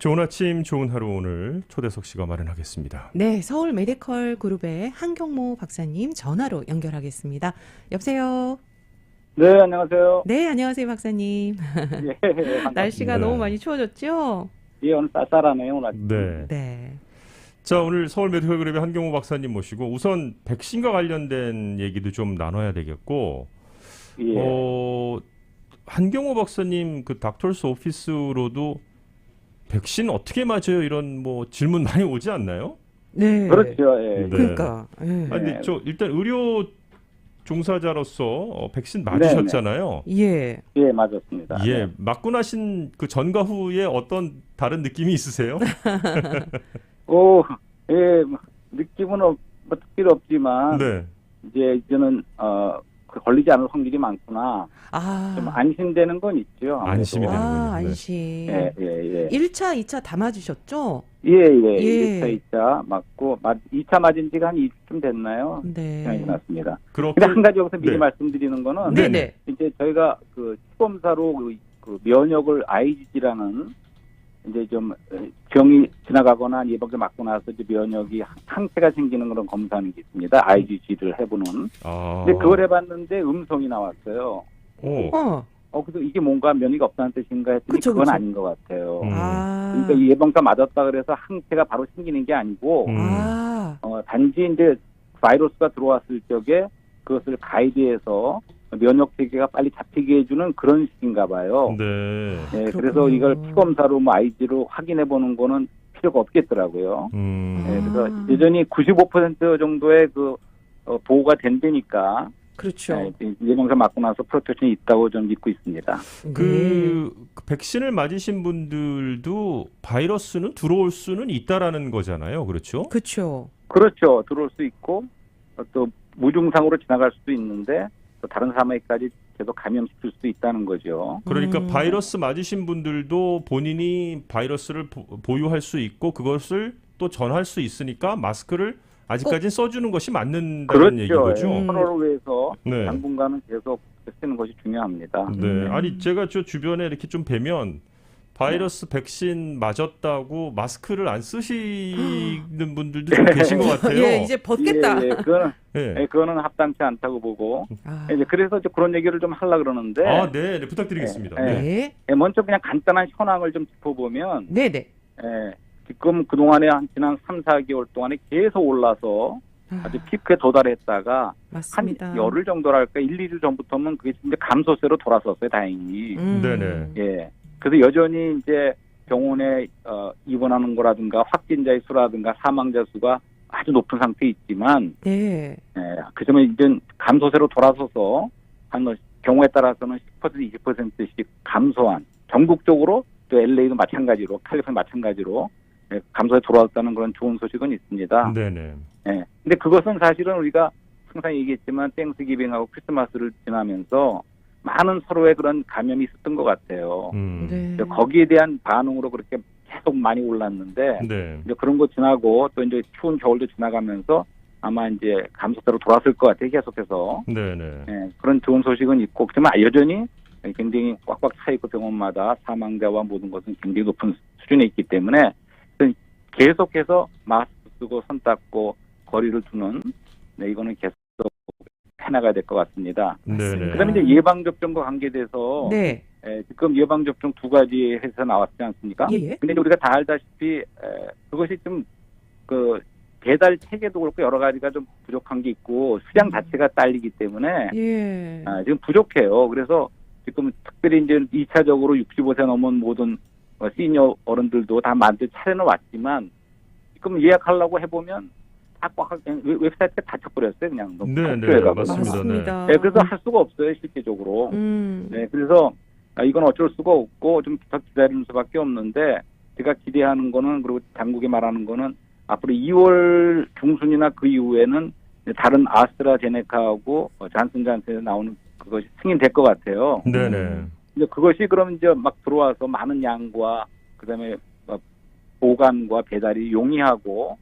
좋은 아침, 좋은 하루 오늘 초대석 씨가 마련하겠습니다. 네, 서울 메디컬 그룹의 한경모 박사님 전화로 연결하겠습니다. 여보세요. 네, 안녕하세요. 네, 안녕하세요, 박사님. 예. 날씨가 네. 너무 많이 추워졌죠? 예, 오늘 쌀쌀하네요, 오늘. 아침. 네. 네. 자, 오늘 서울 메디컬 그룹의 한경호 박사님 모시고 우선 백신과 관련된 얘기도 좀 나눠야 되겠고 예. 어, 한경호 박사님 그 닥터스 오피스로도 백신 어떻게 맞아요? 이런 뭐 질문 많이 오지 않나요? 네. 그렇죠, 예. 네. 그러니까. 예. 아니, 근데 네. 저 일단 의료 종사자로서 어, 백신 맞으셨잖아요. 예. 예, 맞았습니다. 예, 네. 맞고 나신 그 전과 후에 어떤 다른 느낌이 있으세요? 오, 예, 뭐, 느낌은 없, 뭐 특별히 없지만, 네. 이제 이제는, 어, 그 걸리지 않을 확률이 많구나. 아. 좀 안심되는 건 있죠. 아무래도. 안심이 되는 아, 거군요. 네. 안심. 예, 예, 예. 1차, 2차 다 맞으셨죠? 예, 예. 예. 1차, 2차 맞고, 맞, 2차 맞은 지가 한 2주쯤 됐나요? 네. 시간이 났습니다. 그렇게 근데 한 가지 여기서 미리 네. 말씀드리는 거는, 네, 네. 이제 저희가 그 시범사로 그, 그 면역을 IgG라는 이제 좀 병이 지나가거나 예방제 맞고 나서 이제 면역이 항- 항체가 생기는 그런 검사하는 게 있습니다. IgG를 해보는. 아. 근데 그걸 해봤는데 음성이 나왔어요. 오. 어. 어, 그래서 이게 뭔가 면역이 없다는 뜻인가 했더니 그쵸, 그건 그쵸. 아닌 것 같아요. 음. 아. 그러니까 이 예방사 맞았다 그래서 항체가 바로 생기는 게 아니고 음. 아. 어, 단지 이제 바이러스가 들어왔을 적에 그것을 가이드해서 면역 체계가 빨리 잡히게 해주는 그런 식인가 봐요. 네. 네. 그래서 이걸 피검사로 뭐 아이지로 확인해 보는 거는 필요가 없겠더라고요. 음. 네, 그래서 아. 여전히 95% 정도의 그 어, 보호가 된다니까 그렇죠. 네, 예방사 맞고 나서 프로테크션이 있다고 좀 믿고 있습니다. 네. 그, 그 백신을 맞으신 분들도 바이러스는 들어올 수는 있다라는 거잖아요. 그렇죠? 그렇죠. 그렇죠. 들어올 수 있고 어, 또 무증상으로 지나갈 수도 있는데 또 다른 사람에게까지 계속 감염시킬 수도 있다는 거죠. 그러니까 음. 바이러스 맞으신 분들도 본인이 바이러스를 보, 유할 수 있고 그것을 또 전할 수 있으니까 마스크를 아직까지는 써주는 것이 맞는다는 그렇죠. 얘기인 거죠. 음. 코로나를 위해서 네. 당분간은 계속 쓰는 것이 중요합니다. 네. 음. 아니 제가 저 주변에 이렇게 좀 뵈면 바이러스 백신 맞았다고 마스크를 안 쓰시는 분들도 좀 계신 것 같아요. 예, 이제 벗겠다. 예, 예, 그거는 예. 예, 그거는 합당치 않다고 보고 아. 이제 그래서 이제 그런 얘기를 좀 하려 그러는데 아, 네, 네, 부탁드리겠습니다. 네, 네. 네. 예, 먼저 그냥 간단한 현황을 좀 짚어보면 네, 네. 예, 지금 그 동안에 한 지난 3, 4개월 동안에 계속 올라서 아주 피크에 도달했다가 맞습니다. 한 열흘 정도랄까 1, 2주 전부터는 그게 이제 감소세로 돌아섰어요, 다행히. 음. 네네. 예. 그래서 여전히 이제 병원에 어, 입원하는 거라든가 확진자의 수라든가 사망자 수가 아주 높은 상태에 있지만 네. 예, 그 점에 이제 감소세로 돌아서서 한 경우에 따라서는 10% 20%씩 감소한 전국적으로 또 LA도 마찬가지로 캘리포니아 마찬가지로 예, 감소에 돌아왔다는 그런 좋은 소식은 있습니다. 네네. 예. 근데 그것은 사실은 우리가 항상 얘기했지만 땡스기빙하고 크리스마스를 지나면서 많은 서로의 그런 감염이 있었던 것 같아요. 음. 네. 거기에 대한 반응으로 그렇게 계속 많이 올랐는데 네. 이제 그런 거 지나고 또 이제 추운 겨울도 지나가면서 아마 이제 감소세로 돌아설 것 같아요. 계속해서 네네. 예, 그런 좋은 소식은 있고 그렇지만 여전히 굉장히 꽉꽉 차 있고 병원마다 사망자와 모든 것은 굉장히 높은 수준에 있기 때문에 계속해서 마스크 쓰고 손 닦고 거리를 두는 네, 이거는 계속 해나가야 될 것 같습니다. 네네. 그다음에 이제 예방 접종과 관계돼서 네. 에, 지금 예방 접종 두 가지 해서 나왔지 않습니까? 예, 예. 근데 이제 우리가 다 알다시피 에, 그것이 좀그 배달 체계도 그렇고 여러 가지가 좀 부족한 게 있고 수량 자체가 딸리기 때문에 예. 아, 지금 부족해요. 그래서 지금 특별히 이제 2차적으로 65세 넘은 모든 어, 시니어 어른들도 다 만들 차례는 왔지만 지금 예약하려고 해보면 다꽉 웹사이트가 닫혀버렸어요. 그냥 너무 네, 네. 맞습니다. 맞습니다. 네, 그래서 할 수가 없어요 실질적으로. 음. 네, 그래서 아, 이건 어쩔 수가 없고 좀 더 기다리는 수밖에 없는데 제가 기대하는 거는 그리고 당국이 말하는 거는 앞으로 2월 중순이나 그 이후에는 다른 아스트라제네카하고 어, 잔슨잔슨에 나오는 그것이 승인될 것 같아요. 네네. 이제 그것이 그럼 이제 막 들어와서 많은 양과 그다음에 어, 보관과 배달이 용이하고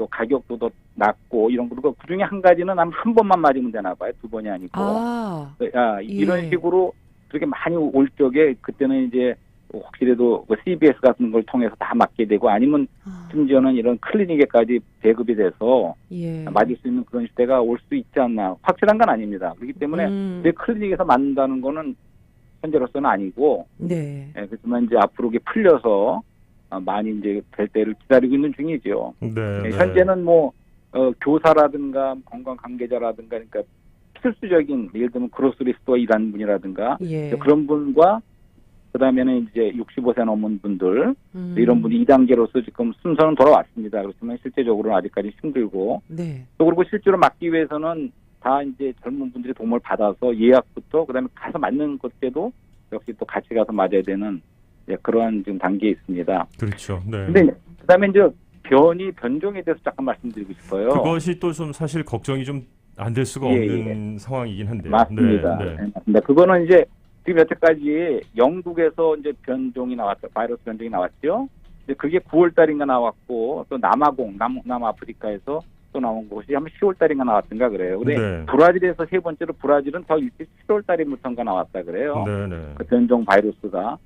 또 가격도 더 낮고 이런 거 그리고 그 중에 한 가지는 한, 한 번만 맞으면 되나 봐요. 두 번이 아니고. 아. 아, 이런 예. 식으로 그렇게 많이 올 적에 그때는 이제 혹시라도 그 CBS 같은 걸 통해서 다 맞게 되고 아니면 아, 심지어는 이런 클리닉에까지 배급이 돼서 예. 맞을 수 있는 그런 시대가 올 수 있지 않나 확실한 건 아닙니다. 그렇기 때문에 음, 내 클리닉에서 맞는다는 거는 현재로서는 아니고 네. 예, 그렇지만 이제 앞으로 이게 풀려서 어, 많이 이제 될 때를 기다리고 있는 중이죠. 네, 예, 네. 현재는 뭐 어, 교사라든가 건강 관계자라든가 그러니까 필수적인 예를 들면 그로스리 스토어 일하는 분이라든가 예. 그런 분과 그다음에는 이제 65세 넘은 분들 음, 이런 분이 2단계로서 지금 순서는 돌아왔습니다. 그렇지만 실제적으로는 아직까지 힘들고 네. 또 그리고 실제로 맞기 위해서는 다 이제 젊은 분들이 도움을 받아서 예약부터 그다음에 가서 맞는 것때도 역시 또 같이 가서 맞아야 되는 예, 그러한 지금 단계에 있습니다. 그렇죠. 네. 근데 그다음에 이제 변이 변종에 대해서 잠깐 말씀드리고 싶어요. 그것이 또 좀 사실 걱정이 좀 안 될 수가 예, 없는 상황이긴 한데요. 맞습니다. 네, 네, 네. 맞습니다. 그거는 이제 지금 여태까지 영국에서 이제 변종이 나왔죠. 바이러스 변종이 나왔죠. 이제 그게 9월 달인가 나왔고 또 남아공, 남, 남아프리카에서 또 나온 것이 한 10월 달인가 나왔던가 그래요. 근데 네. 브라질에서 세 번째로 브라질은 더 일찍 7월 달부터인가 나왔다 그래요. 네, 네. 그 변종 바이러스가.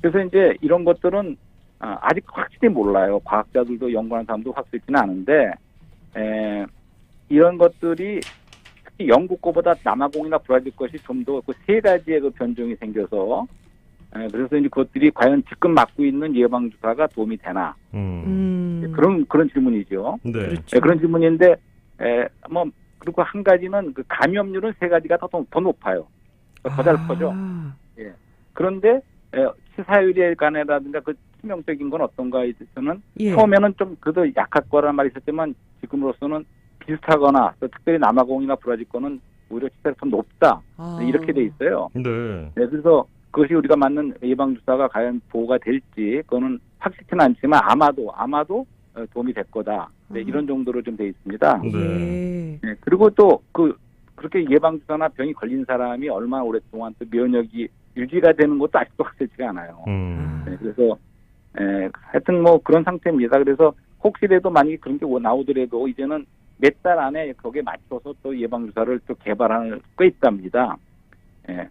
그래서 이제 이런 것들은 아, 아직 확실히 몰라요. 과학자들도 연구하는 사람도 확실히는 않은데 에, 이런 것들이 특히 영국 거보다 남아공이나 브라질 것이 좀더그세 가지의 그 변종이 생겨서 에, 그래서 이제 그것들이 과연 지금 맞고 있는 예방 주사가 도움이 되나 음. 음, 그런 그런 질문이죠. 네. 그렇죠. 예, 그런 질문인데 에, 뭐 그리고 한 가지는 그 감염률은 세 가지가 더, 더 높아요. 더 잘 퍼져. 아, 그런데 에, 치사율에 관해라든가 그 치명적인 건 어떤가에 대해서는 예. 처음에는 좀 그래도 약할 거란 말이 있었지만 지금으로서는 비슷하거나 또 특별히 남아공이나 브라질 거는 오히려 치사율이 더 높다 아. 이렇게 돼 있어요. 네. 네, 그래서 그것이 우리가 맞는 예방 주사가 과연 보호가 될지 그거는 확실치는 않지만 아마도 아마도 어, 도움이 될 거다. 네, 음. 이런 정도로 좀 돼 있습니다. 네. 예. 네, 그리고 또 그 그렇게 예방 주사나 병이 걸린 사람이 얼마나 오랫동안 또 면역이 유지가 되는 것도 아직도 확실치가 않아요. 음. 네, 그래서 에, 하여튼 뭐 그런 상태입니다. 그래서 혹시라도 만약에 그런 게 나오더라도 이제는 몇 달 안에 거기에 맞춰서 또 예방 주사를 또 개발할 꽤 있답니다. 예.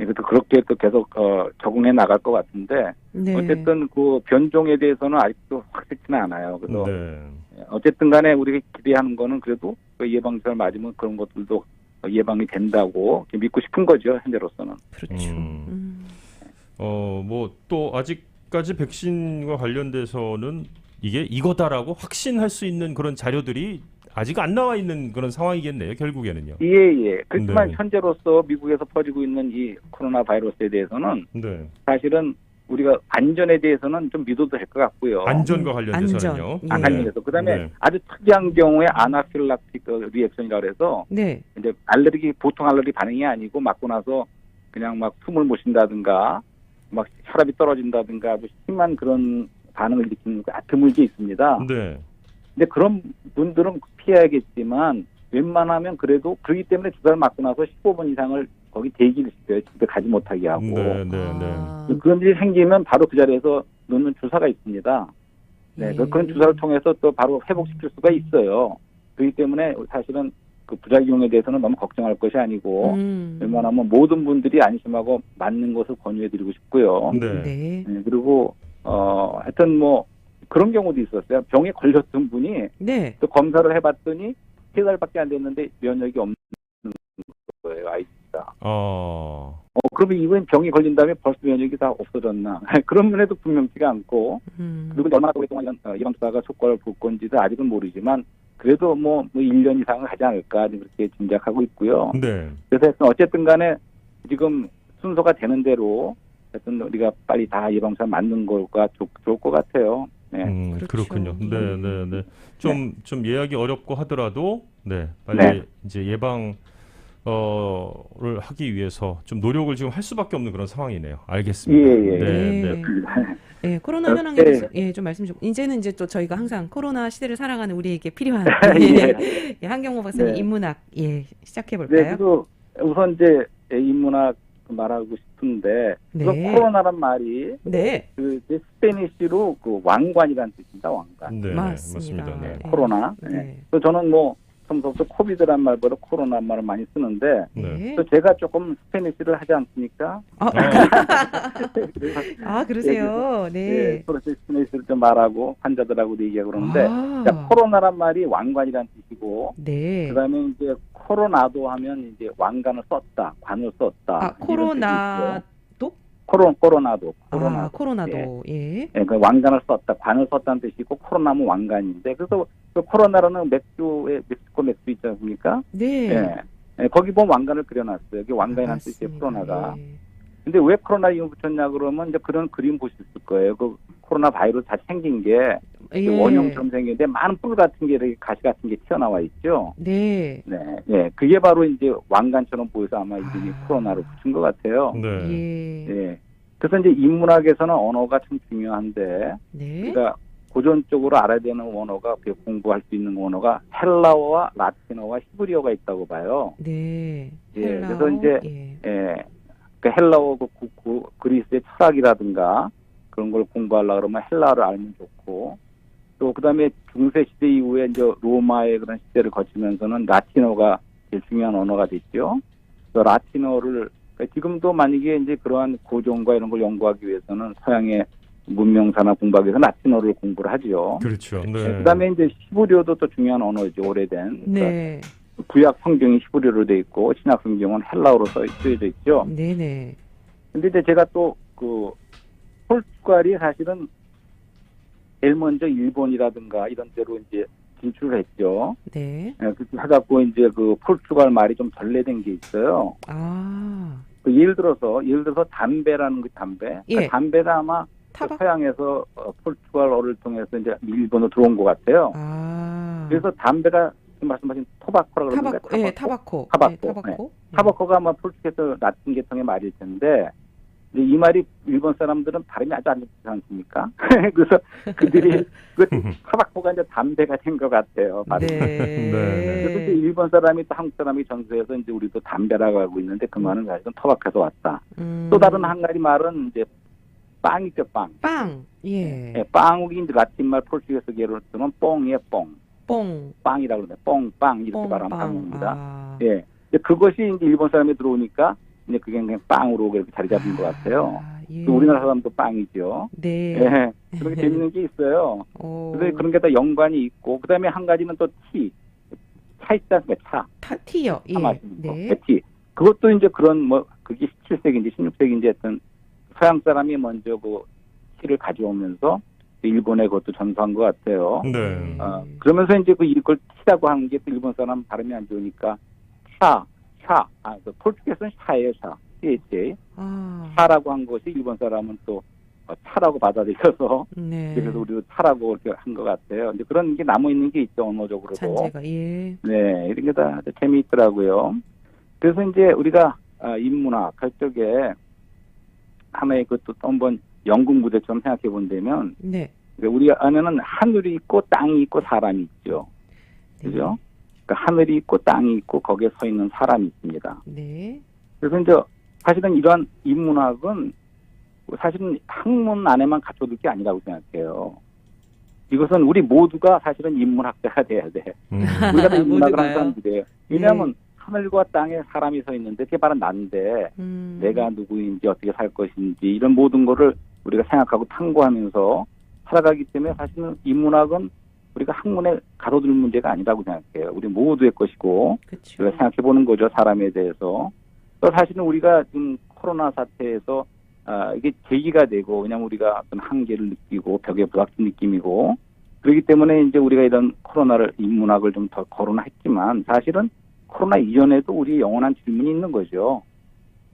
예, 그래서 그렇게 또 계속 어, 적응해 나갈 것 같은데 네. 어쨌든 그 변종에 대해서는 아직도 확실치는 않아요. 그래서 네. 예, 어쨌든 간에 우리가 기대하는 거는 그래도 그 예방 주사를 맞으면 그런 것들도 예방이 된다고 믿고 싶은 거죠 현재로서는. 그렇죠. 음. 음. 어, 뭐 또 아직까지 백신과 관련돼서는 이게 이거다라고 확신할 수 있는 그런 자료들이 아직 안 나와 있는 그런 상황이겠네요. 결국에는요. 예, 예. 그렇지만 네. 현재로서 미국에서 퍼지고 있는 이 코로나 바이러스에 대해서는 네. 사실은 우리가 안전에 대해서는 좀 믿어도 될 것 같고요. 안전과 음, 관련돼서는요. 안전. 예. 아, 관련해서 그다음에 네. 아주 특이한 경우에 아나필락틱 그 리액션이라 그래서 네. 이제 알레르기 보통 알레르기 반응이 아니고 맞고 나서 그냥 막 숨을 못 쉰다든가 막 혈압이 떨어진다든가 아주 심한 그런 반응을 일으키는 게 드물게 있습니다. 네. 근데 그런 분들은 피해야겠지만 웬만하면 그래도 그렇기 때문에 주사를 맞고 나서 15분 이상을 거기 대기를 시켜요. 집에 가지 못하게 하고. 네, 네, 네. 아, 그런 일이 생기면 바로 그 자리에서 놓는 주사가 있습니다. 네, 예. 그- 그런 주사를 통해서 또 바로 회복시킬 수가 있어요. 그렇기 때문에 사실은 그 부작용에 대해서는 너무 걱정할 것이 아니고 음. 웬만하면 모든 분들이 안심하고 맞는 것을 권유해드리고 싶고요. 네. 네. 네, 그리고 어 하여튼 뭐 그런 경우도 있었어요. 병에 걸렸던 분이 네. 또 검사를 해봤더니 세 달밖에 안 됐는데 면역이 없는 거예요 아이 가. 어. 어 그러면 이번 병이 걸린 다음에 벌써 면역이 다 없어졌나? 그런 면에도 분명치가 않고 음. 그리고 얼마나 오랫동안 이런, 어, 예방주사가 효과를 볼 건지도 아직은 모르지만 그래도 뭐, 뭐 1년 이상은 하지 않을까 그렇게 짐작하고 있고요. 네. 그래서 어쨌든 간에 지금 순서가 되는 대로 하여튼 우리가 빨리 다 예방주사 맞는 거가 좋, 좋을 것 같아요. 네. 음, 그렇죠. 그렇군요. 네, 음. 네, 네. 좀, 좀 예약이 어렵고 하더라도, 네, 빨리 네. 이제 예방, 어를 하기 위해서 좀 노력을 지금 할 수밖에 없는 그런 상황이네요. 알겠습니다. 예, 예. 네, 네. 네. 예, 코로나 어, 현황에 대해서 네. 예, 좀 말씀 좀 이제는 이제 또 저희가 항상 코로나 시대를 살아가는 우리에게 필요한 예. 예, 한경모 박사님 네. 인문학 예, 시작해 네, 볼까요? 그리고 우선 이제 인문학 말하고 싶은데 네. 코로나란 말이 네. 그 이제 스페니쉬로 그 왕관이라는 뜻입니다. 왕관. 네, 네, 맞습니다. 맞습니다. 네. 네, 코로나. 네. 네. 그래서 저는 뭐 처음부터 코비드란 말보다 코로나 말을 많이 쓰는데 네. 또 제가 조금 스페니쉬를 하지 않습니까? 아, 그래서 아, 그러세요. 예, 네. 그래서 스페니쉬를 좀 말하고 환자들하고도 얘기하고 그러는데 아, 자, 코로나란 말이 왕관이란 뜻이고 네. 그다음에 이제 코로나도 하면 이제 왕관을 썼다, 관을 썼다. 아, 코로나. 코로 코로나도 코로나. 아, 코로나도 예. 예, 그 왕관을 썼다, 관을 썼다는 뜻이고 코로나면 왕관인데 그래서 그 코로나라는 맥주의 멕시코 맥주 있지 않습니까? 네. 예. 예, 거기 보면 왕관을 그려놨어요. 이게 왕관이라는 아, 뜻이에요. 코로나가. 예. 근데 왜 코로나 이름 붙였냐 그러면 이제 그런 그림 보셨을 거예요. 그 코로나 바이러스 다 생긴 게 예. 원형처럼 생겼는데 많은 뿔 같은 게 이렇게 가시 같은 게 튀어나와 있죠. 네. 네, 예, 그게 바로 이제 왕관처럼 보여서 아마 이름이 아. 코로나로 붙인 것 같아요. 네. 예. 예. 그래서 이제 인문학에서는 언어가 참 중요한데, 네. 우리가 고전적으로 알아야 되는 언어가 그 공부할 수 있는 언어가 헬라어와 라틴어와 히브리어가 있다고 봐요. 네. 예, 헬라어, 그래서 이제 예. 예, 그 헬라어 그 구- 구- 그리스의 철학이라든가 그런 걸 공부하려 그러면 헬라어를 알면 좋고 또 그다음에 중세 시대 이후에 이제 로마의 그런 시대를 거치면서는 라틴어가 제일 중요한 언어가 됐죠. 그래서 라틴어를 그러니까 지금도 만약에 이제 그러한 고전과 이런 걸 연구하기 위해서는 서양의 문명사나 공부하기 위해서 라틴어를 공부를 하죠. 그렇죠. 네. 네, 그다음에 이제 히브리어도 또 중요한 언어죠 오래된. 그러니까 네. 구약 성경이 히브리어로 돼 있고 신약 성경은 헬라어로 써 쓰여져 있죠. 네, 네. 근데 이제 제가 또그 포르투갈이 사실은 제일 먼저 일본이라든가 이런 데로 이제 진출을 했죠. 네. 예, 그렇게 해갖고 이제 그 포르투갈 말이 좀 전래된 게 있어요. 아. 그 예를 들어서 예를 들어서 담배라는 그 담배. 예. 그 담배가 아마 타박 서양에서 어, 포르투갈어를 통해서 이제 일본으로 들어온 것 같아요. 아. 그래서 담배가 지금 말씀하신 토바코라고 그러는데 타바코. 예, 타바코. 타바코. 네, 타바코. 예. 타바코가 아마 포르투갈에서 라틴 계통의 말일 텐데 이제 이 말이 일본 사람들은 발음이 아주 안 좋지 않습니까? 그래서 그들이 그 타바코가 이제 담배가 된 것 같아요. 발음이. 네. 그래서 이제 일본 사람이 또 한국 사람이 전수해서 이제 우리도 담배라고 하고 있는데 그 말은 사실은 토박해서 왔다. 음. 또 다른 한 가지 말은 이제 빵이죠, 빵. 빵. 예. 예, 빵이 이제 라틴 말 포르투갈에서 예로 쓰면 뽕이에요, 뽕. 뽕. 빵이라고 그러는데 뽕, 빵 이렇게 뽕, 말하면 빵. 한겁니다. 아. 예. 그것이 이제 일본 사람이 들어오니까 이제 그게 그냥 빵으로 그렇게 자리 잡은 것 같아요. 아, 예. 또 우리나라 사람도 빵이죠. 네. 예. 그런 게 재밌는 게 있어요. 오. 그래서 그런 게 다 연관이 있고, 그 다음에 한 가지는 또 티. 차 있지 않습니까? 차. 타, 티요. 예. 차 마시는 거. 네. 그 티. 그것도 이제 그런 뭐, 그게 17세기인지 16세기인지 하여튼 서양 사람이 먼저 그 티를 가져오면서 일본에 그것도 전수한 것 같아요. 네. 어, 그러면서 이제 그 이걸 티라고 하는 게 또 일본 사람 발음이 안 좋으니까 차, 차, 아, 그 포르투갈에서는 샤예요, 샤. CHA. 아. 차라고 한 것이 일본 사람은 또 어, 차라고 받아들여서 네. 그래서 우리도 차라고 이렇게 한 것 같아요. 이제 그런 게 남아 있는 게 있죠 언어적으로도. 잔재가 예. 네, 이런 게 다 재미있더라고요. 그래서 이제 우리가 아, 인문학 할 적에 하나의 그것도 또 한번 연극 무대처럼 생각해 본다면 네. 우리 안에는 하늘이 있고 땅이 있고 사람이 있죠. 그죠? 그러니까 하늘이 있고 땅이 있고 거기에 서 있는 사람이 있습니다. 네. 그래서 이제 사실은 이러한 인문학은 사실은 학문 안에만 갖춰둘 게 아니라고 생각해요. 이것은 우리 모두가 사실은 인문학자가 돼야 돼. 음. 우리가 다 인문학을? 하는 사람들이에요. 왜냐하면 하늘과 땅에 사람이 서 있는데 그게 바로 난데 음. 내가 누구인지 어떻게 살 것인지 이런 모든 거를 우리가 생각하고 탐구하면서 살아가기 때문에 사실은 인문학은 우리가 학문에 가둬둘 문제가 아니라고 생각해요. 우리 모두의 것이고 그렇죠. 우리가 생각해 보는 거죠 사람에 대해서. 또 사실은 우리가 지금 코로나 사태에서 아, 이게 계기가 되고 왜냐하면 우리가 어떤 한계를 느끼고 벽에 부닥친 느낌이고 그렇기 때문에 이제 우리가 이런 코로나를 인문학을 좀 더 거론했지만 사실은 코로나 이전에도 우리 영원한 질문이 있는 거죠.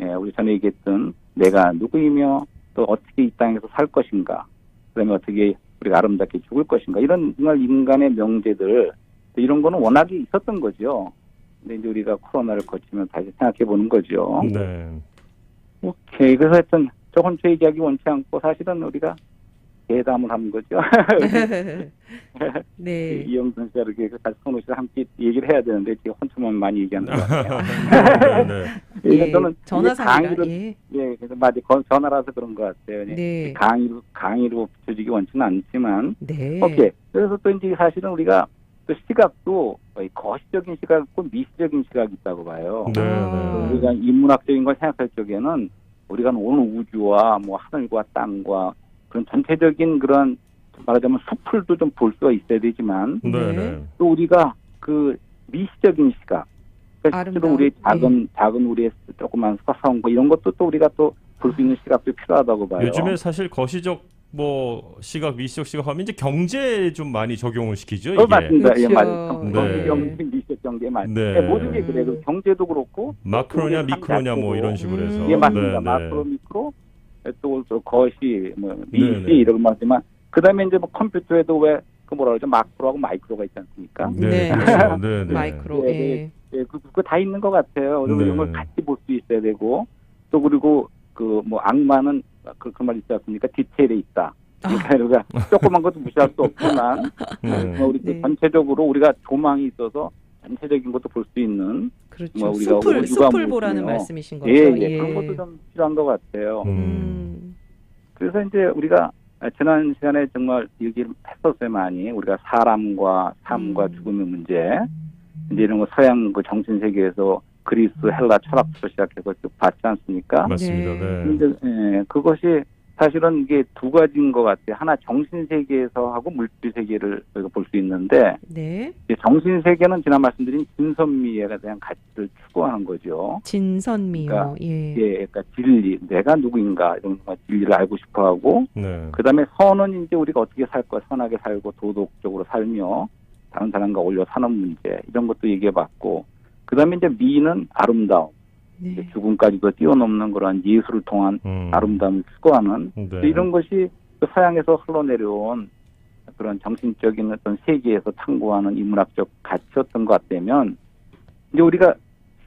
예, 우리 전에 얘기했던 내가 누구이며 또 어떻게 이 땅에서 살 것인가, 그다음에 어떻게 우리가 아름답게 죽을 것인가 이런 정말 인간의 명제들 또 이런 거는 워낙에 있었던 거죠. 근데 이제 우리가 코로나를 거치면 다시 생각해 보는 거죠. 네. 오케이. 그래서 하여튼 조금 저 얘기하기 원치 않고 사실은 우리가 대담을 하는 거죠. 네. 이영선 씨가 이렇게 같이 손호 씨랑 함께 얘기를 해야 되는데 제가 혼자만 많이 얘기하는 것 같아요. 네. 네. 그래서 예. 저는 전화상이라. 강의로 예. 예, 그래서 맞아 전화라서 그런 것 같아요. 네. 네. 강의로 강의로 붙여지기 원치는 않지만 네. 오케이. 그래서 또 이제 사실은 우리가 또 시각도 거의 거시적인 시각 있고 미시적인 시각이 있다고 봐요. 네, 아. 네. 우리가 인문학적인 걸 생각할 적에는 우리가 오는 우주와 뭐 하늘과 땅과 그런 전체적인 그런 말하자면 숲을도 좀 볼 수가 있어야 되지만 네, 네. 네. 또 우리가 그 미시적인 시각 그러니까 실제로 우리 작은 작은 우리의 조그만 사사원 거 이런 것도 또 우리가 또 볼 수 있는 시각도 필요하다고 봐요. 요즘에 사실 거시적 뭐 시각, 미시적 시각 하면 이제 경제에 좀 많이 적용을 시키죠. 어, 이게. 맞습니다. 예, 그렇죠. 맞아요. 네. 경제, 미시적 경제 맞. 네. 네. 모든 게 그래요. 그 경제도 그렇고 마크로냐 미크로냐 뭐. 이런 식으로 해서. 음. 예, 맞습니다. 네, 네. 마크로, 미크로, 또, 또 거시, 뭐 미시 네, 네. 이런 거 하지만 그 다음에 이제 뭐 컴퓨터에도 왜 그 뭐라 그러죠? 마크로하고 마이크로가 있지 않습니까? 네, 네. 그렇죠. 네, 네. 마이크로. 네, 예. 예, 그, 그거 다 있는 것 같아요. 그리고 네. 이런 걸 같이 볼 수 있어야 되고 또 그리고 그 뭐 악마는 그, 그 말 있지 않습니까? 디테일에 있다. 그러니까 우리가 조그만 것도 무시할 수 없지만 네. 뭐 우리 네. 전체적으로 우리가 조망이 있어서 전체적인 것도 볼 수 있는 그렇죠. 뭐 우리가 숲을 숲을 보라는 무엇이며. 말씀이신 거죠. 예, 예, 그런 것도 좀 필요한 것 같아요. 음. 음. 그래서 이제 우리가 지난 시간에 정말 얘기를 했었어요 많이 우리가 사람과 삶과 음. 죽음의 문제 이제 이런 거 서양 그 정신 세계에서 그리스 헬라 철학부터 시작해서 쭉 봤지 않습니까? 맞습니다. 네. 네. 근데 예, 그것이 사실은 이게 두 가지인 것 같아요. 하나 정신 세계에서 하고 물질 세계를 우리가 볼 수 있는데 네. 이제 정신 세계는 지난 말씀드린 진선미에 대한 가치를 추구하는 거죠. 진선미요. 그러니까, 예. 예, 그러니까 진리, 내가 누구인가 이런 거 진리를 알고 싶어하고 네. 그다음에 선은 이제 우리가 어떻게 살 거, 선하게 살고 도덕적으로 살며 다른 사람과 어울려 사는 문제 이런 것도 얘기해봤고 그다음에 이제 미는 아름다움, 네. 죽음까지도 뛰어넘는 그런 예술을 통한 음. 아름다움을 추구하는 네. 이런 것이 그 서양에서 흘러내려온 그런 정신적인 어떤 세계에서 탐구하는 인문학적 가치였던 것 같다면 이제 우리가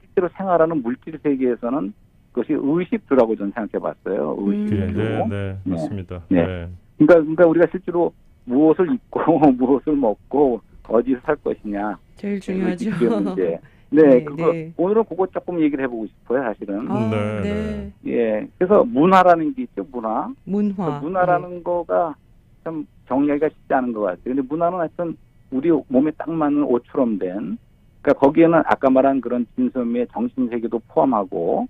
실제로 생활하는 물질 세계에서는 그것이 의식주라고 저는 생각해 봤어요. 음. 네, 의식주. 네, 네, 맞습니다. 네. 네. 그러니까, 그러니까 우리가 실제로 무엇을 입고 무엇을 먹고 어디서 살 것이냐 제일 중요하죠. 의식주의 문제. 네, 네, 그거 네. 오늘은 그거 조금 얘기를 해보고 싶어요, 사실은. 아, 네, 네. 예, 그래서 문화라는 게 있죠, 문화. 문화. 그 문화라는 거가 참 정리하기가 쉽지 않은 것 같아요. 근데 문화는 하여튼 우리 몸에 딱 맞는 옷처럼 된, 그러니까 거기에는 아까 말한 그런 진섬의 정신 세계도 포함하고,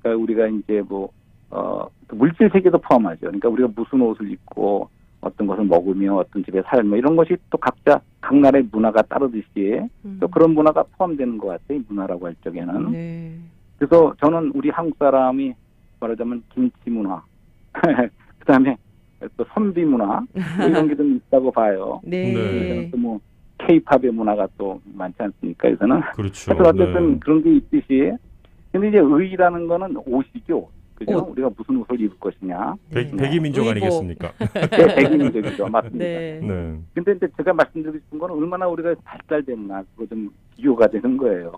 그러니까 우리가 이제 뭐, 어, 그 물질 세계도 포함하죠. 그러니까 우리가 무슨 옷을 입고 어떤 것을 먹으며 어떤 집에 살며 이런 것이 또 각자 각 나라의 문화가 따르듯이 음. 또 그런 문화가 포함되는 것 같아요. 이 문화라고 할 적에는. 네. 그래서 저는 우리 한국 사람이 말하자면 김치 문화, 그 다음에 또 선비 문화 뭐 이런 게 좀 있다고 봐요. 네. 네. 또뭐 K-팝의 문화가 또 많지 않습니까? 여기서는 그렇죠. 하여튼 어쨌든 네. 그런 게 있듯이 근데 이제 의라는 거는 옷이죠. 그죠? 옷. 우리가 무슨 옷을 입을 것이냐. 백, 네. 백이민족 의복. 아니겠습니까? 네, 백인민족이죠. 맞습니다. 네. 네. 근데 이제 제가 말씀드리고 싶은 건 얼마나 우리가 발달됐나 그거 좀 비교가 되는 거예요.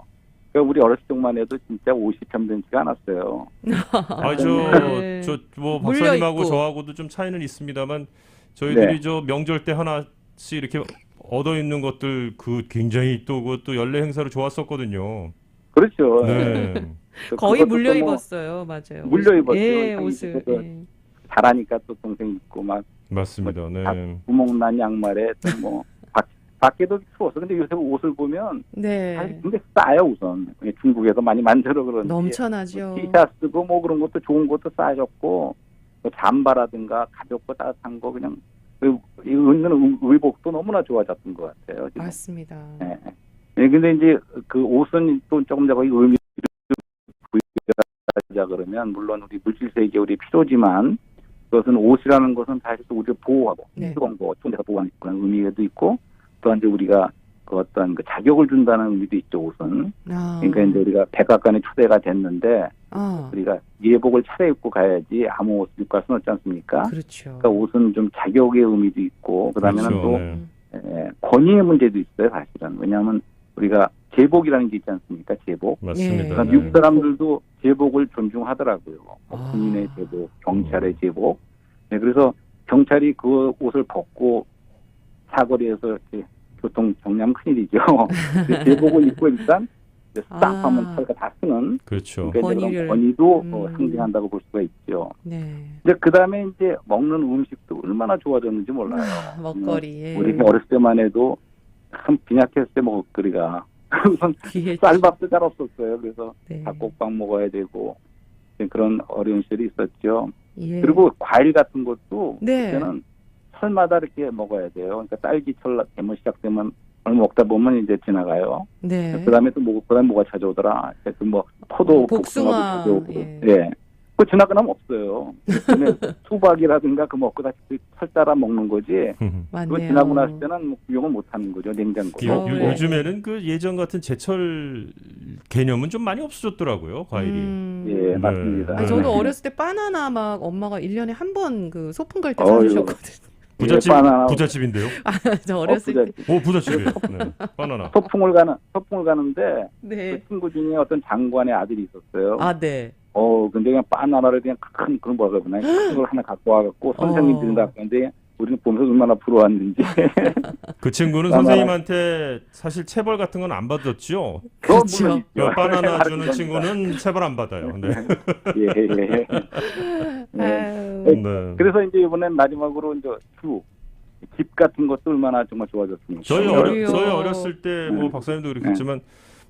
그러니까 우리 어렸을 적만 해도 진짜 옷이 편변치가 않았어요. 아, 네. 저, 저, 뭐, 박사님하고. 저하고도 좀 차이는 있습니다만, 저희들이 네. 저 명절 때 하나씩 이렇게 얻어 있는 것들, 그 굉장히 또, 그것도 연례 행사로 좋았었거든요. 그렇죠. 네. 그- 거의 물려 또뭐 입었어요. 맞아요. 물려 입었죠. 예, 참 옷을. 예. 잘하니까 또 동생 입고 막 맞습니다. 네. 구멍난 양말에 또뭐 밖에도 추워서 근데 요새 옷을 보면 네. 근데 싸요 우선 예, 중국에서 많이 만들어 그런지 넘쳐나죠. 티셔츠고 뭐 그런 것도 좋은 것도 싸졌고 뭐 잠바라든가 가볍고 따뜻한 거 그냥 그 입는 의- 의복도 너무나 좋아졌던 것 같아요. 지금. 맞습니다. 예. 예, 근데 이제 그 옷은 또 조금 더 거의 의미 를 부여하자 그러면 물론 우리 물질 세계 우리 필요지만 그것은 옷이라는 것은 사실 또 우리를 보호하고 네. 뜨거운 거 좋은 데서 보호하는 그런 의미도 있고 또한 이제 우리가 그 어떤 그 자격을 준다는 의미도 있죠 옷은 아. 그러니까 이제 우리가 백악관에 초대가 됐는데 아. 우리가 예복을 차려입고 가야지 아무 옷을 입고 갈 수는 없지 않습니까? 그렇죠. 그러니까 옷은 좀 자격의 의미도 있고 그다음에는 그렇죠. 또 네. 예, 권위의 문제도 있어요, 사실은. 왜냐하면 우리가 제복이라는 게 있지 않습니까? 제복. 맞습니다. 예. 그러니까 네. 미국 사람들도 제복을 존중하더라고요. 뭐 아. 군인의 제복, 경찰의 제복. 네, 그래서 경찰이 그 옷을 벗고 사거리에서 이렇게 교통 정리하면 큰일이죠. 근데 제복을 입고 일단 아. 싹하면 자기가 다 쓰는 그렇죠. 그러니까 권위도 음. 어, 상징한다고 볼 수가 있죠. 네. 이제 그 다음에 이제 먹는 음식도 얼마나 좋아졌는지 몰라요. 아, 먹거리. 예. 우리 어렸을 때만 해도 참 빈약했어요 먹거리가. 귀해. 쌀밥도 잘 없었어요. 그래서 네. 닭국밥 먹어야 되고 그런 어려운 시절이 있었죠. 예. 그리고 과일 같은 것도 네. 그때는 철마다 이렇게 먹어야 돼요. 그러니까 딸기철 되면 시작되면 얼마 먹다 보면 이제 지나가요. 네. 그다음에 또 뭐, 그다음에 뭐가 찾아오더라. 그뭐 포도, 복숭아, 복숭아도 찾아오고. 예. 예. 그 지나가 나면 없어요. 수박이라든가 그 먹고 다철 따라 먹는 거지. 그거 지나고 났을 때는 뭐 구경을 못 하는 거죠. 냉장고. 요, 어, 요, 네. 요즘에는 그 예전 같은 제철 개념은 좀 많이 없어졌더라고요 과일이. 음. 예, 맞습니다. 아니, 네. 저도 어렸을 때 바나나 막 엄마가 1 년에 한 번 그 소풍 갈 때. 사주셨거든요. 부잣집 예, 바나나. 부잣집인데요. 저 어렸을 어, 때. 부잣집. 오 부잣집이에요. 네. 바나나. 소풍을 가는 소풍을 가는데 네. 그 친구 중에 어떤 장관의 아들이 있었어요. 아, 네. 어, 근데 그냥 바나나를 그냥 큰 그런 뭐라 그러나 큰걸 하나 갖고 와갖고 선생님들이 어. 다 갖는데 우리는 보면서 얼마나 부러웠는지. 그 친구는. 선생님한테 사실 체벌 같은 건 안 받았죠. 그렇죠. 바나나 주는. 친구는 체벌 안 받아요. 네. 예, 예. 네. 네. 그래서 이제 이번엔 마지막으로 이제 주, 집 같은 것도 얼마나 정말 좋아졌습니까? 저희. 어려 저희 어렸을 때뭐 네. 박사님도 그렇겠지만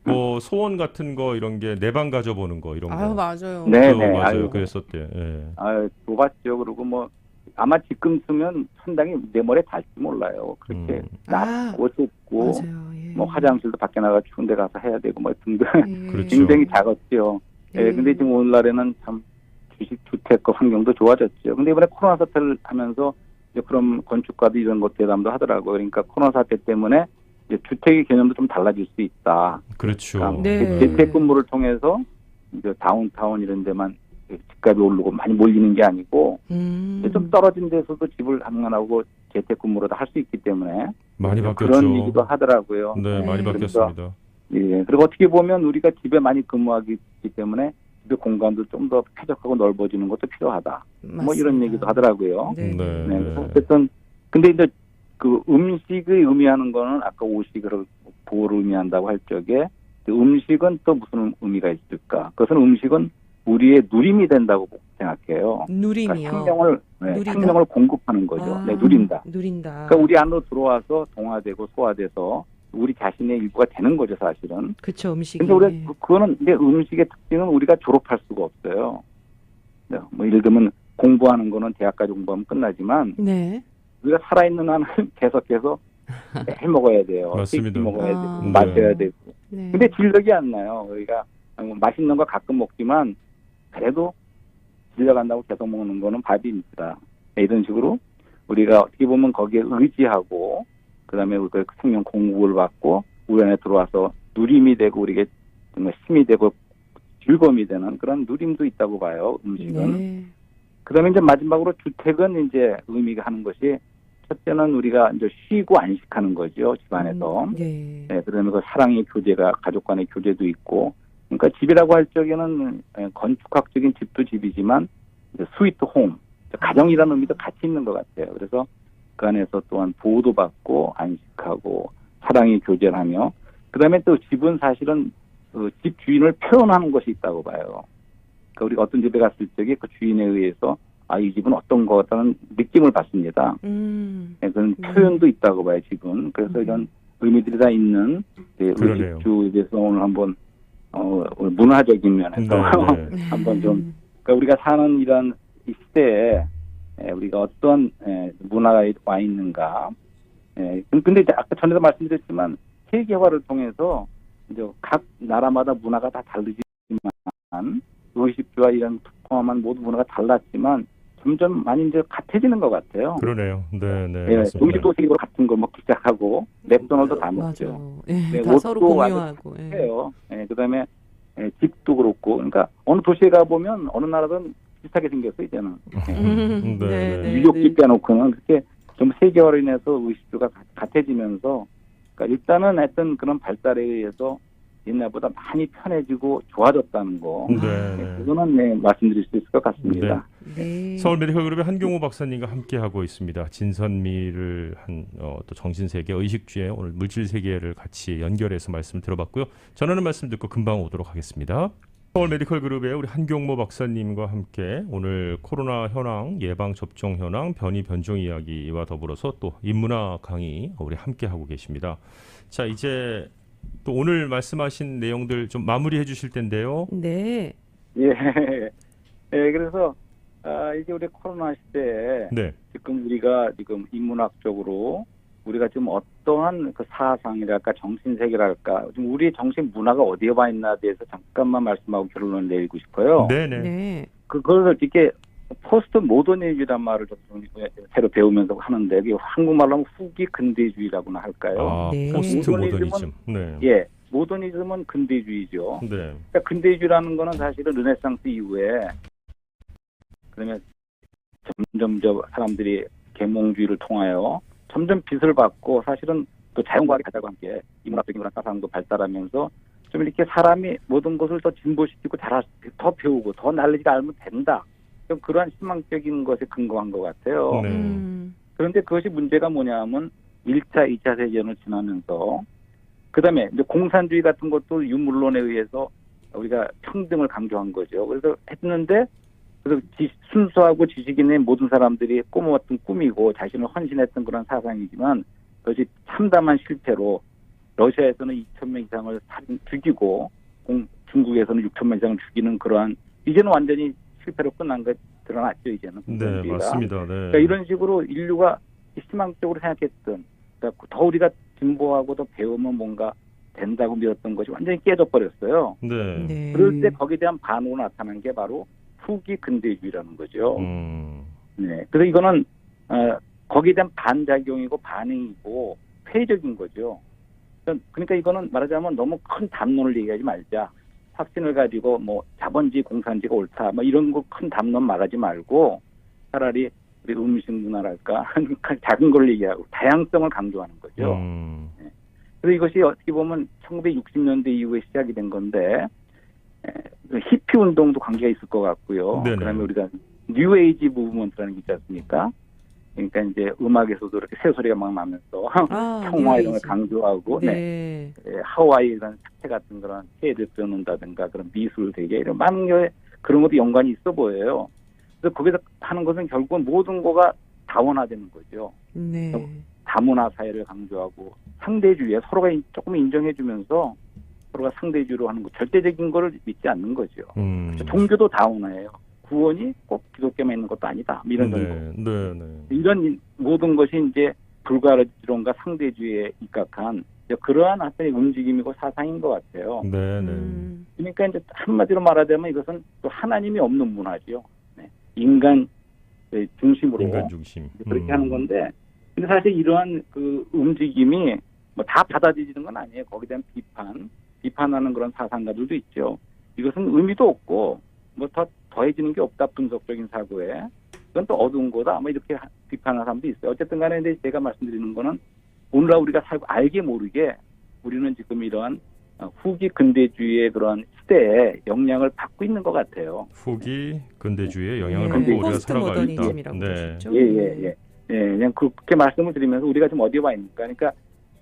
뭐 소원 같은 거 이런 게 내 방 가져보는 거 이런 거. 아유, 맞아요. 네, 네. 맞아요. 아유. 그랬었대. 예. 아, 좋았죠. 그리고 뭐 아마 지금 쓰면 상당히 내 머리에 닿을지 몰라요. 그렇게 음. 아, 낮고 좁고 맞아요. 예. 뭐 화장실도 밖에 나가 추운데 가서 해야 되고 뭐 등등 예. 그렇죠. 굉장히 작았죠. 예, 예. 근데 지금 오늘날에는 참 주식 주택 환경도 좋아졌죠. 근데 이번에 코로나 사태를 하면서 이제 그런 건축가도 이런 것 대담도 하더라고요. 그러니까 코로나 사태 때문에 주택의 개념도 좀 달라질 수 있다. 그렇죠. 그러니까 네. 재택근무를 통해서 이제 다운타운 이런 데만 집값이 오르고 많이 몰리는 게 아니고 음. 좀 떨어진 데서도 집을 항만하고 재택근무로도 할 수 있기 때문에 많이 바뀌었죠. 그런 얘기도 하더라고요. 네, 많이 네. 바뀌었습니다. 예. 그리고 어떻게 보면 우리가 집에 많이 근무하기 때문에 집의 공간도 좀 더 쾌적하고 넓어지는 것도 필요하다. 뭐 이런 맞습니다. 얘기도 하더라고요. 네. 네. 네. 어쨌든 근데 이제 그 음식의 의미하는 거는 아까 오식을 보호를 의미한다고 할 적에 그 음식은 또 무슨 의미가 있을까? 그것은 음식은 우리의 누림이 된다고 생각해요. 그러니까 누림이요. 생명을 네? 생명을 공급하는 거죠. 아, 네, 누린다. 누린다. 그러니까 우리 안으로 들어와서 동화되고 소화돼서 우리 자신의 일부가 되는 거죠, 사실은. 그쵸 음식이. 근데 우리 그- 그거는 근데 음식의 특징은 우리가 졸업할 수가 없어요. 네, 뭐 예를 들면 공부하는 거는 대학까지 공부하면 끝나지만 네. 우리가 살아있는 한은 계속해서 매일 먹어야 돼요. 맞습니다. 씩 먹어야 아. 되고 마셔야 네. 되고. 네. 근데 질력이 안 나요. 우리가 뭐 맛있는 거 가끔 먹지만 그래도 질려간다고 계속 먹는 거는 밥입니다. 네, 이런 식으로 우리가 어떻게 보면 거기에 의지하고 그다음에 그 생명 공급을 받고 우리 안에 들어와서 누림이 되고 우리에게 정말 힘이 되고 즐거움이 되는 그런 누림도 있다고 봐요. 음식은. 네. 그다음에 이제 마지막으로 주택은 이제 의미가 하는 것이 첫째는 우리가 이제 쉬고 안식하는 거죠 집안에서. 음, 네. 네, 그다음에 그 사랑의 교제가 가족 간의 교제도 있고. 그러니까 집이라고 할 적에는 에, 건축학적인 집도 집이지만 스위트 홈, 가정이라는 의미도 같이 있는 것 같아요. 그래서 그 안에서 또한 보호도 받고 안식하고 사랑의 교제를 하며 그다음에 또 집은 사실은 그 집 주인을 표현하는 것이 있다고 봐요. 그러니까 우리가 어떤 집에 갔을 적에 그 주인에 의해서 아 이 집은 어떤 거라는 느낌을 받습니다. 음. 네, 그런 음. 표현도 있다고 봐요 집은. 그래서 음. 이런 의미들이 다 있는 네. 의식주에 대해서 오늘 한번 어, 오늘 문화적인 면에서 네, 네. 한번 좀 그러니까 우리가 사는 이런 이 시대에 에, 우리가 어떤 에, 문화가 와 있는가. 에, 근- 근데 이제 아까 전에도 말씀드렸지만 세계화를 통해서 이제 각 나라마다 문화가 다 다르지만 의식주와 이런 포함한 모든 문화가 달랐지만 점점 많이 이제 같아지는 것 같아요. 그러네요. 네, 네. 예, 맞습니다. 음식도 세계적으로 같은 걸 먹기 시작하고 맥도날드 다 먹죠. 예, 네, 다 서로 옷도 공유하고. 예. 해요. 예, 그다음에 예, 집도 그렇고, 그러니까 어느 도시에 가 보면 어느 나라든 비슷하게 생겼어 이제는. 예. 음, 네, 네, 네. 네. 유족집 빼놓고는 그렇게 좀 세계화로 인해서 의식주가 가- 같아지면서, 그러니까 일단은 하여튼 그런 발달에 의해서 옛날보다 많이 편해지고 좋아졌다는 거. 네, 예, 네. 그거는 네, 말씀드릴 수 있을 것 같습니다. 네. 서울 메디컬 그룹의 한경호 박사님과 함께 하고 있습니다. 진선미를 한 어, 또 정신 세계, 의식 주에 오늘 물질 세계를 같이 연결해서 말씀을 들어봤고요. 전하는 말씀 듣고 금방 오도록 하겠습니다. 서울 메디컬 그룹의 우리 한경모 박사님과 함께 오늘 코로나 현황, 예방 접종 현황, 변이 변종 이야기와 더불어서 또 인문학 강의 우리 함께 하고 계십니다. 자, 이제 또 오늘 말씀하신 내용들 좀 마무리해 주실 텐데요. 네. 예. 예, 그래서 아, 이제 우리 코로나 시대에 네. 지금 우리가 지금 인문학적으로 우리가 지금 어떠한 그 사상이랄까 정신 세계랄까 지금 우리의 정신 문화가 어디에 와 있나에 대해서 잠깐만 말씀하고 결론을 내리고 싶어요. 네, 네. 네. 그걸 이렇게 포스트 모더니즘이란 말을 좀 새로 배우면서 하는데 이게 한국말로 하면 후기 근대주의라고나 할까요? 아, 네. 포스트 모더니즘. 네. 예, 모더니즘은 근대주의죠. 네. 그러니까 근대주의라는 거는 사실은 르네상스 이후에 그러면 점점 저 사람들이 계몽주의를 통하여 점점 빛을 받고 사실은 또 자연과학의 발달과 함께 인문학적인 그런 사상도 발달하면서 좀 이렇게 사람이 모든 것을 더 진보시키고 잘할 수- 더 배우고 더 날리지가 알면 된다. 좀 그러한 희망적인 것에 근거한 것 같아요. 네. 음. 그런데 그것이 문제가 뭐냐면 1차, 2차 세계전을 지나면서 그다음에 이제 공산주의 같은 것도 유물론에 의해서 우리가 평등을 강조한 거죠. 그래서 했는데 그래서 지- 순수하고 지식인의 모든 사람들이 꿈어왔던 꿈이고 자신을 헌신했던 그런 사상이지만 그것이 참담한 실패로 러시아에서는 2천 명 이상을 살인, 죽이고 공- 중국에서는 6천 명 이상을 죽이는 그러한 이제는 완전히 실패로 끝난 거 드러났죠 이제는. 네. 맞습니다. 네. 그러니까 이런 식으로 인류가 희망적으로 생각했던 그러니까 더 우리가 진보하고 더 배우면 뭔가 된다고 믿었던 것이 완전히 깨져버렸어요. 네. 네. 그럴 때 거기에 대한 반응으로 나타난 게 바로 후기 근대주의라는 거죠. 음. 네. 그래서 이거는 어, 거기에 대한 반작용이고 반응이고 회의적인 거죠. 그러니까 이거는 말하자면 너무 큰 담론을 얘기하지 말자. 확신을 가지고 뭐 자본주의 공산주의가 옳다. 뭐 이런 거 큰 담론 말하지 말고 차라리 우리 음식 문화랄까 작은 걸 얘기하고 다양성을 강조하는 거죠. 음. 그래서 이것이 어떻게 보면 1960년대 이후에 시작이 된 건데 에, 그 히피 운동도 관계가 있을 것 같고요. 네네. 그다음에 우리가 뉴에이지 무브먼트라는 게 있지 않습니까? 그러니까 이제 음악에서도 이렇게 새소리가 막 나면서 아, 평화 이런 걸 뉴에이지. 강조하고 네. 네. 에, 하와이 이런 사태 같은 그런 피해를 빼놓는다든가 그런 미술 되게 이런 많은 게 그런 것도 연관이 있어 보여요. 그래서 거기서 하는 것은 결국은 모든 거가 다원화되는 거죠. 네. 다문화 사회를 강조하고 상대주의에 서로가 인- 조금 인정해주면서 서로가 상대주의로 하는 거 절대적인 거를 믿지 않는 거죠. 음. 종교도 다문화예요. 구원이 꼭 기독교만 있는 것도 아니다. 뭐 이런 정도. 네. 네, 네. 이런 이- 모든 것이 이제 불가지론과 상대주의에 입각한 그러한 하여튼 움직임이고 사상인 것 같아요. 네, 네. 음. 그러니까 이제 한마디로 말하자면 이것은 또 하나님이 없는 문화죠. 네. 인간 네, 중심으로 인간 중심. 그렇게 음. 하는 건데 근데 사실 이러한 그 움직임이 뭐 다 받아들이는 건 아니에요. 거기에 대한 비판, 비판하는 그런 사상가들도 있죠. 이것은 의미도 없고 뭐더 더해지는 게 없다 분석적인 사고에 그건 또 어두운 거다. 뭐 이렇게 하- 비판하는 사람도 있어요. 어쨌든 간에 근데 제가 말씀드리는 거는 오늘날 우리가 살고 알게 모르게 우리는 지금 이러한 어, 후기 근대주의의 그런 시대에 영향을 받고 있는 것 같아요. 후기 근대주의의 영향을 네. 받고 우리가 포스트 살아가고 있다. 네. 그러셨죠? 예, 예, 예. 예, 그냥 그렇게 말씀을 드리면서 우리가 지금 어디에 와 있는가. 그러니까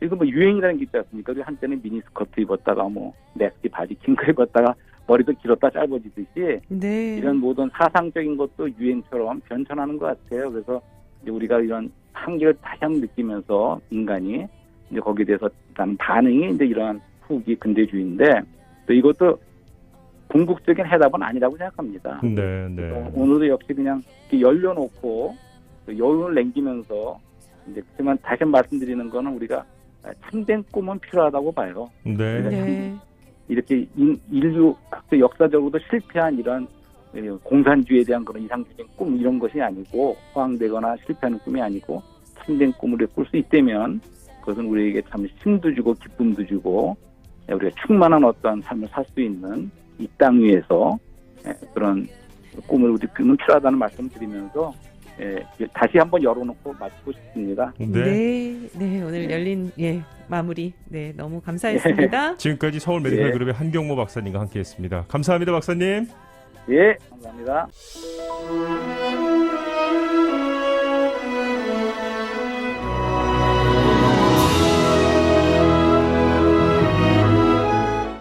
지금 뭐 유행이라는 게 있지 않습니까? 우리 한때는 미니스커트 입었다가 뭐 넥시 바지 긴 거 입었다가 머리도 길었다 짧아지듯이 네. 이런 모든 사상적인 것도 유행처럼 변천하는 것 같아요. 그래서 이제 우리가 이런 한계를 다시 한번 느끼면서 인간이 이제 거기에 대해서 일단 반응이 이제 이러한 후기 근대주의인데 또 이것도 궁극적인 해답은 아니라고 생각합니다. 네, 네. 어, 오늘도 역시 그냥 이렇게 열려놓고 또 여운을 남기면서 이제 그렇지만 다시 한번 말씀드리는 거는 우리가 참된 꿈은 필요하다고 봐요. 네. 네. 이렇게 인- 인류 또 역사적으로도 실패한 이런 공산주의에 대한 그런 이상적인 꿈 이런 것이 아니고 허황되거나 실패하는 꿈이 아니고 참된 꿈을 꿀 수 있다면 그것은 우리에게 참 힘도 주고 기쁨도 주고 예, 우리가 충만한 어떤 삶을 살 수 있는 이 땅 위에서 예, 그런 꿈을 우리 꿈은 필요하다는 말씀을 드리면서 예, 다시 한번 열어놓고 마치고 싶습니다. 네. 네. 네. 오늘 열린 예 마무리 네 너무 감사했습니다. 지금까지 서울 메디컬 예. 그룹의 한경모 박사님과 함께했습니다. 감사합니다, 박사님. 예, 감사합니다.